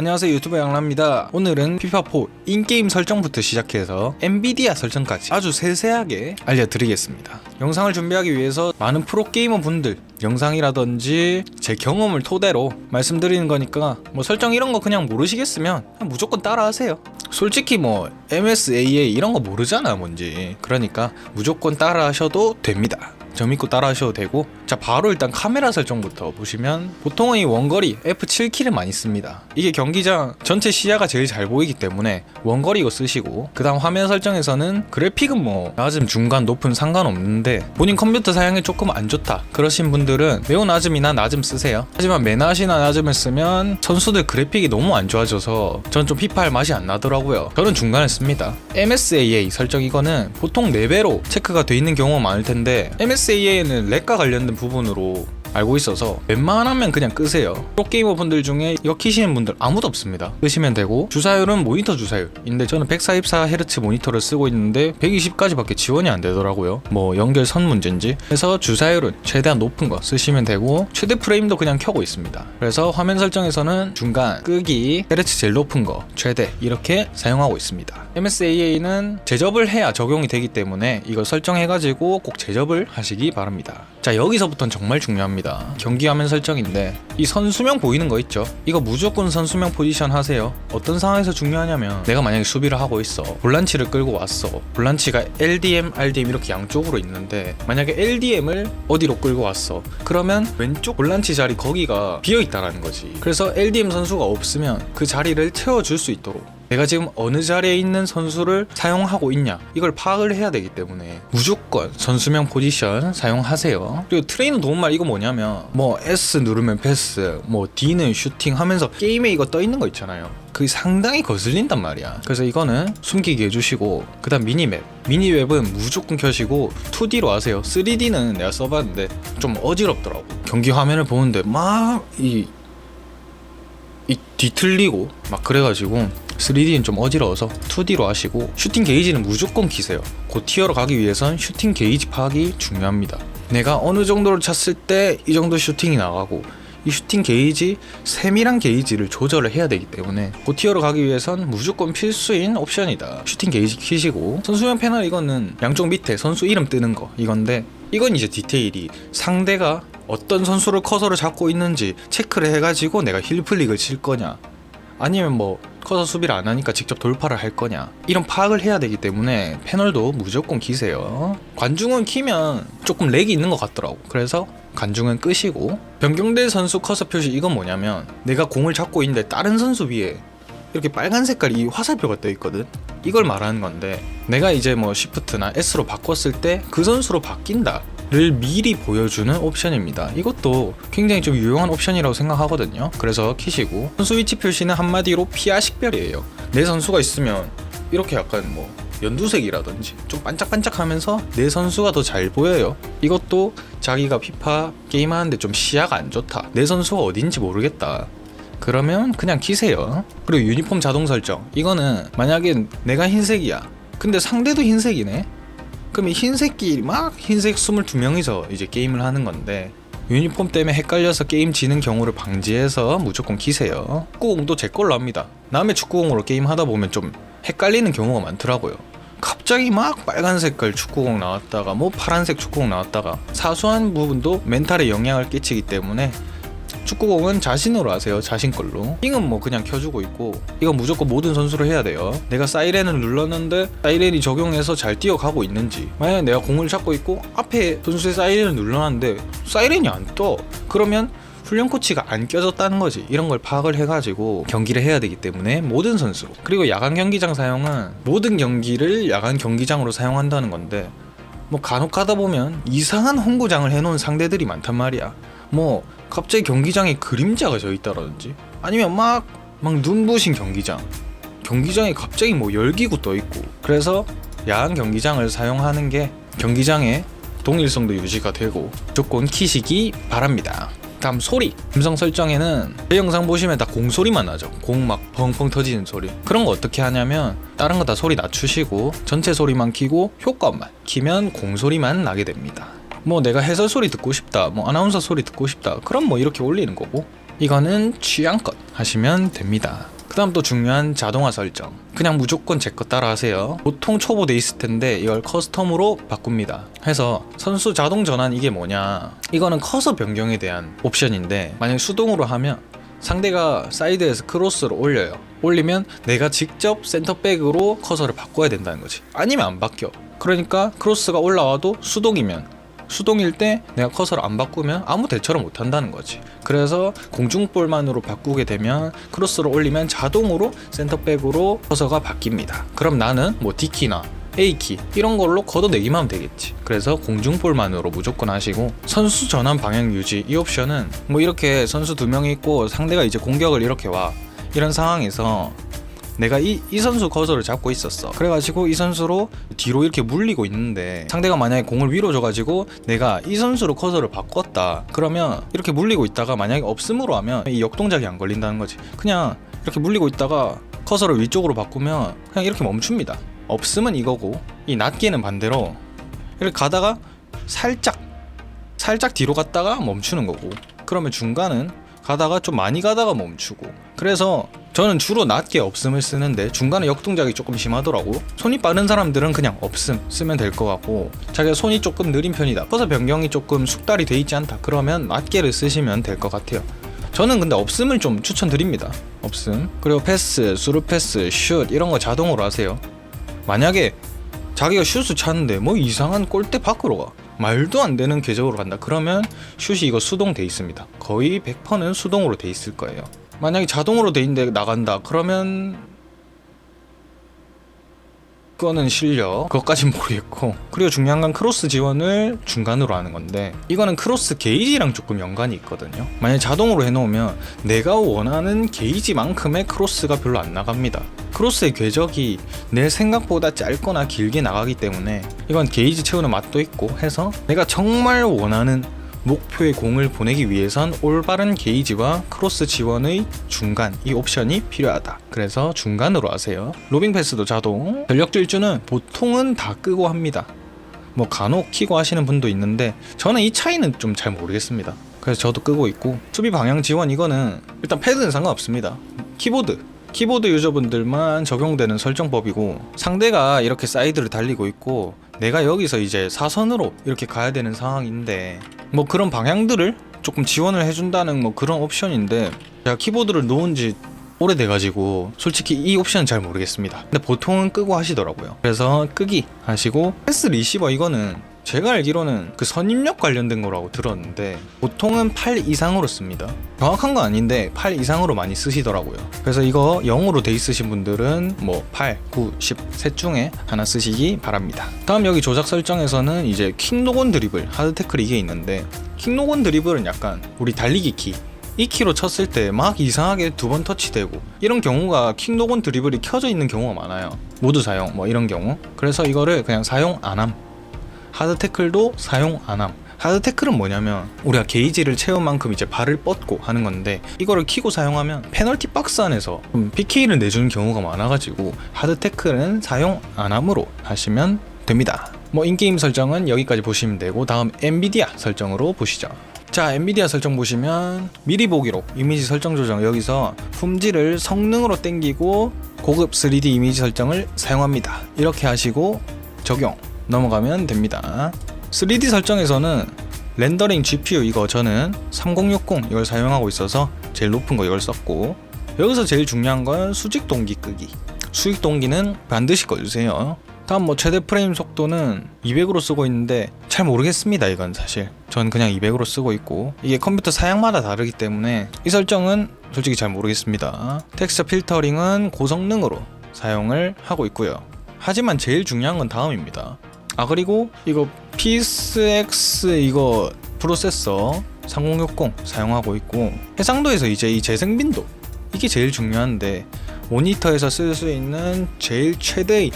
안녕하세요 유튜버 양라입니다. 오늘은 피파4 인게임 설정부터 시작해서 엔비디아 설정까지 아주 세세하게 알려드리겠습니다. 영상을 준비하기 위해서 많은 프로게이머 분들 영상이라든지 제 경험을 토대로 말씀드리는 거니까 뭐 설정 이런 거 그냥 모르시겠으면 그냥 무조건 따라하세요. 솔직히 뭐 MSAA 이런 거 모르잖아 뭔지. 그러니까 무조건 따라하셔도 됩니다. 저 믿고 따라하셔도 되고 자 바로 일단 카메라 설정부터 보시면 보통은 이 원거리 F7키를 많이 씁니다. 이게 경기장 전체 시야가 제일 잘 보이기 때문에 원거리 이거 쓰시고 그 다음 화면 설정에서는 그래픽은 뭐 낮음 중간 높은 상관없는데 본인 컴퓨터 사양이 조금 안 좋다 그러신 분들은 매우 낮음이나 낮음 쓰세요. 하지만 매낮이나 낮음을 쓰면 선수들 그래픽이 너무 안 좋아져서 전 좀 피파할 맛이 안 나더라고요. 저는 중간을 씁니다. MSAA 설정 이거는 보통 4배로 체크가 돼 있는 경우가 많을 텐데 MSAA는 렉과 관련된 부분으로 알고 있어서 웬만하면 그냥 끄세요. 프로게이머 분들 중에 이거 키시는 분들 아무도 없습니다. 끄시면 되고 주사율은 모니터 주사율인데 저는 144Hz 모니터를 쓰고 있는데 120까지 밖에 지원이 안 되더라고요. 뭐 연결선 문제인지. 그래서 주사율은 최대한 높은 거 쓰시면 되고 최대 프레임도 그냥 켜고 있습니다. 그래서 화면 설정에서는 중간 끄기 Hz 제일 높은 거 최대 이렇게 사용하고 있습니다 MSAA는 제접을 해야 적용이 되기 때문에 이걸 설정해가지고 꼭 제접을 하시기 바랍니다. 자 여기서부터는 정말 중요합니다. 경기 화면 설정인데 이 선수명 보이는 거 있죠? 이거 무조건 선수명 포지션 하세요. 어떤 상황에서 중요하냐면 내가 만약에 수비를 하고 있어. 볼란치를 끌고 왔어. 볼란치가 LDM, RDM 이렇게 양쪽으로 있는데 만약에 LDM을 어디로 끌고 왔어? 그러면 왼쪽 볼란치 자리 거기가 비어 있다라는 거지. 그래서 LDM 선수가 없으면 그 자리를 채워줄 수 있도록 내가 지금 어느 자리에 있는 선수를 사용하고 있냐? 이걸 파악을 해야 되기 때문에 무조건 선수명 포지션 사용하세요. 그리고 트레이너 도움말 이거 뭐냐면 뭐 S 누르면 패스 뭐 D는 슈팅 하면서 게임에 이거 떠 있는 거 있잖아요. 그게 상당히 거슬린단 말이야. 그래서 이거는 숨기게 해주시고 그 다음 미니맵. 미니맵은 무조건 켜시고 2D로 하세요. 3D는 내가 써봤는데 좀 어지럽더라고. 경기 화면을 보는데 막이 이 뒤틀리고 막 그래가지고 3D는 좀 어지러워서 2D로 하시고 슈팅 게이지는 무조건 키세요. 그 티어로 가기 위해선 슈팅 게이지 파악이 중요합니다. 내가 어느 정도를 찼을 때 이 정도 슈팅이 나가고 이 슈팅 게이지 세밀한 게이지를 조절을 해야 되기 때문에 그 티어로 가기 위해선 무조건 필수인 옵션이다. 슈팅 게이지 키시고. 선수명 패널 이거는 양쪽 밑에 선수 이름 뜨는 거 이건데 이건 이제 디테일이 상대가 어떤 선수를 커서를 잡고 있는지 체크를 해가지고 내가 힐플릭을 칠 거냐 아니면 뭐 커서 수비를 안 하니까 직접 돌파를 할 거냐. 이런 파악을 해야 되기 때문에 패널도 무조건 키세요. 관중은 키면 조금 렉이 있는 것 같더라고. 그래서 관중은 끄시고. 변경된 선수 커서 표시 이건 뭐냐면 내가 공을 잡고 있는데 다른 선수 위에 이렇게 빨간 색깔 이 화살표가 떠 있거든. 이걸 말하는 건데 내가 이제 뭐 시프트나 S로 바꿨을 때 그 선수로 바뀐다 를 미리 보여주는 옵션입니다. 이것도 굉장히 좀 유용한 옵션이라고 생각하거든요. 그래서 키시고 선수 위치 표시는 한마디로 피아 식별이에요. 내 선수가 있으면 이렇게 약간 뭐 연두색이라든지 좀 반짝반짝하면서 내 선수가 더 잘 보여요. 이것도 자기가 피파 게임하는데 좀 시야가 안 좋다. 내 선수가 어딘지 모르겠다. 그러면 그냥 키세요. 그리고 유니폼 자동 설정. 이거는 만약에 내가 흰색이야. 근데 상대도 흰색이네. 그럼 이 흰색끼리 막 흰색 22명이서 이제 게임을 하는 건데 유니폼 때문에 헷갈려서 게임 지는 경우를 방지해서 무조건 키세요. 축구공도 제 걸로 합니다. 남의 축구공으로 게임 하다 보면 좀 헷갈리는 경우가 많더라고요. 갑자기 막 빨간 색깔 축구공 나왔다가 뭐 파란색 축구공 나왔다가 사소한 부분도 멘탈에 영향을 끼치기 때문에 축구공은 자신으로 하세요. 자신 걸로. 핑은 뭐 그냥 켜주고 있고 이건 무조건 모든 선수로 해야 돼요. 내가 사이렌을 눌렀는데 사이렌이 적용해서 잘 뛰어가고 있는지 만약에 내가 공을 잡고 있고 앞에 선수의 사이렌을 눌렀는데 사이렌이 안 떠. 그러면 훈련 코치가 안 껴졌다는 거지. 이런 걸 파악을 해가지고 경기를 해야 되기 때문에 모든 선수 그리고 야간 경기장 사용은 모든 경기를 야간 경기장으로 사용한다는 건데 뭐 간혹 가다 보면 이상한 홍구장을 해놓은 상대들이 많단 말이야. 뭐 갑자기 경기장에 그림자가 져 있다라든지 아니면 막 막 눈부신 경기장. 경기장에 갑자기 뭐 열기구 떠 있고. 그래서 야간 경기장을 사용하는 게 경기장의 동일성도 유지가 되고 무조건 키시기 바랍니다. 다음 소리. 음성 설정에는 제 영상 보시면 다 공소리만 나죠. 공 막 펑펑 터지는 소리. 그런 거 어떻게 하냐면 다른 거 다 소리 낮추시고 전체 소리만 키고 효과음만 키면 공소리만 나게 됩니다 뭐 내가 해설 소리 듣고 싶다 뭐 아나운서 소리 듣고 싶다 그럼 뭐 이렇게 올리는 거고 이거는 취향껏 하시면 됩니다. 그 다음 또 중요한 자동화 설정. 그냥 무조건 제거 따라 하세요. 보통 초보 돼 있을 텐데 이걸 커스텀으로 바꿉니다. 해서 선수 자동 전환 이게 뭐냐. 이거는 커서 변경에 대한 옵션인데 만약에 수동으로 하면 상대가 사이드에서 크로스를 올려요. 올리면 내가 직접 센터백으로 커서를 바꿔야 된다는 거지. 아니면 안 바뀌어. 그러니까 크로스가 올라와도 수동이면 수동일 때 내가 커서를 안 바꾸면 아무 대처를 못 한다는 거지. 그래서 공중볼만으로 바꾸게 되면 크로스를 올리면 자동으로 센터백으로 커서가 바뀝니다. 그럼 나는 뭐 D키나 A키 이런 걸로 걷어내기만 하면 되겠지. 그래서 공중볼만으로 무조건 하시고 선수 전환 방향 유지 이 옵션은 뭐 이렇게 선수 두 명이 있고 상대가 이제 공격을 이렇게 와 이런 상황에서 내가 이, 이 선수 거서를 잡고 있었어. 그래가지고 이 선수로 뒤로 이렇게 물리고 있는데 상대가 만약에 공을 위로 줘가지고 내가 이 선수로 커서를 바꿨다. 그러면 이렇게 물리고 있다가 만약에 없음으로 하면 이 역동작이 안 걸린다는 거지. 그냥 이렇게 물리고 있다가 커서를 위쪽으로 바꾸면 그냥 이렇게 멈춥니다. 없음은 이거고 이 낮게는 반대로 이렇게 가다가 살짝 살짝 뒤로 갔다가 멈추는 거고 그러면 중간은 가다가 좀 많이 가다가 멈추고. 그래서 저는 주로 낮게 없음을 쓰는데 중간에 역동작이 조금 심하더라고. 손이 빠른 사람들은 그냥 없음 쓰면 될 것 같고 자기가 손이 조금 느린 편이다 커서 변경이 조금 숙달이 돼 있지 않다 그러면 낮게를 쓰시면 될 것 같아요. 저는 근데 없음을 좀 추천드립니다. 없음. 그리고 패스, 수루 패스, 슛 이런 거 자동으로 하세요. 만약에 자기가 슛을 차는데 뭐 이상한 골대 밖으로 가 말도 안 되는 궤적으로 간다. 그러면 슛이 이거 수동 돼 있습니다. 거의 100%는 수동으로 돼 있을 거예요. 만약에 자동으로 돼 있는데 나간다. 그러면 그거는 실력 그것까진 모르겠고. 그리고 중요한 건 크로스 지원을 중간으로 하는 건데 이거는 크로스 게이지랑 조금 연관이 있거든요. 만약에 자동으로 해놓으면 내가 원하는 게이지만큼의 크로스가 별로 안 나갑니다. 크로스의 궤적이 내 생각보다 짧거나 길게 나가기 때문에 이건 게이지 채우는 맛도 있고 해서 내가 정말 원하는 목표의 공을 보내기 위해선 올바른 게이지와 크로스 지원의 중간 이 옵션이 필요하다. 그래서 중간으로 하세요. 로빙 패스도 자동. 전력 질주는 보통은 다 끄고 합니다. 뭐 간혹 키고 하시는 분도 있는데 저는 이 차이는 좀 잘 모르겠습니다. 그래서 저도 끄고 있고 수비 방향 지원 이거는 일단 패드는 상관없습니다. 키보드 키보드 유저분들만 적용되는 설정법이고 상대가 이렇게 사이드를 달리고 있고 내가 여기서 이제 사선으로 이렇게 가야 되는 상황인데 뭐 그런 방향들을 조금 지원을 해준다는 뭐 그런 옵션인데 제가 키보드를 놓은 지 오래돼가지고 솔직히 이 옵션은 잘 모르겠습니다. 근데 보통은 끄고 하시더라고요. 그래서 끄기 하시고 패스 리시버 이거는 제가 알기로는 그 선입력 관련된 거라고 들었는데 보통은 8 이상으로 씁니다. 정확한 건 아닌데 8 이상으로 많이 쓰시더라고요. 그래서 이거 0으로 돼 있으신 분들은 뭐 8, 9, 10 셋 중에 하나 쓰시기 바랍니다. 다음 여기 조작 설정에서는 이제 킹노곤 드리블, 하드 태클 이게 있는데 킹노곤 드리블은 약간 우리 달리기 키 이 키로 쳤을 때 막 이상하게 두 번 터치되고 이런 경우가 킹노곤 드리블이 켜져 있는 경우가 많아요. 모두 사용 뭐 이런 경우. 그래서 이거를 그냥 사용 안함. 하드 태클도 사용 안함. 하드 태클은 뭐냐면 우리가 게이지를 채운 만큼 이제 발을 뻗고 하는 건데 이거를 키고 사용하면 페널티 박스 안에서 좀 PK를 내주는 경우가 많아가지고 하드 태클은 사용 안함으로 하시면 됩니다. 뭐 인게임 설정은 여기까지 보시면 되고 다음 엔비디아 설정으로 보시죠. 자 엔비디아 설정 보시면 미리 보기로 이미지 설정 조정 여기서 품질을 성능으로 땡기고 고급 3D 이미지 설정을 사용합니다. 이렇게 하시고 적용 넘어가면 됩니다. 3D 설정에서는 렌더링 GPU 이거 저는 3060 이걸 사용하고 있어서 제일 높은 거 이걸 썼고 여기서 제일 중요한 건 수직 동기 끄기. 수직 동기는 반드시 꺼주세요. 다음 뭐 최대 프레임 속도는 200으로 쓰고 있는데 잘 모르겠습니다 이건 사실. 전 그냥 200으로 쓰고 있고 이게 컴퓨터 사양마다 다르기 때문에 이 설정은 솔직히 잘 모르겠습니다. 텍스처 필터링은 고성능으로 사용을 하고 있고요. 하지만 제일 중요한 건 다음입니다 아 그리고 이거 PSX 이거 프로세서 3060 사용하고 있고 해상도에서 이제 이 재생 빈도 이게 제일 중요한데 모니터에서 쓸 수 있는 제일 최대의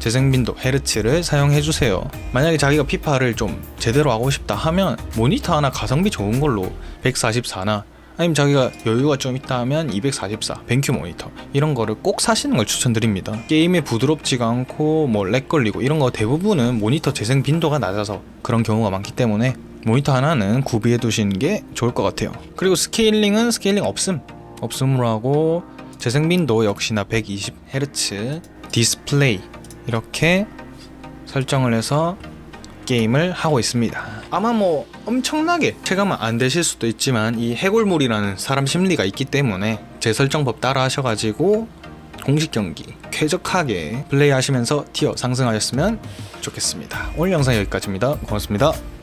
재생 빈도 헤르츠를 사용해 주세요. 만약에 자기가 피파를 좀 제대로 하고 싶다 하면 모니터 하나 가성비 좋은 걸로 144나 아니면 자기가 여유가 좀 있다 하면 244 벤큐 모니터 이런 거를 꼭 사시는 걸 추천드립니다. 게임이 부드럽지가 않고 뭐 렉 걸리고 이런 거 대부분은 모니터 재생 빈도가 낮아서 그런 경우가 많기 때문에 모니터 하나는 구비해 두시는 게 좋을 것 같아요. 그리고 스케일링은 스케일링 없음 없음으로 하고 재생 빈도 역시나 120Hz 디스플레이 이렇게 설정을 해서 게임을 하고 있습니다. 아마 뭐 엄청나게 체감은 안 되실 수도 있지만 이 해골물이라는 사람 심리가 있기 때문에 제 설정법 따라 하셔가지고 공식 경기 쾌적하게 플레이하시면서 티어 상승하셨으면 좋겠습니다. 오늘 영상 여기까지입니다. 고맙습니다.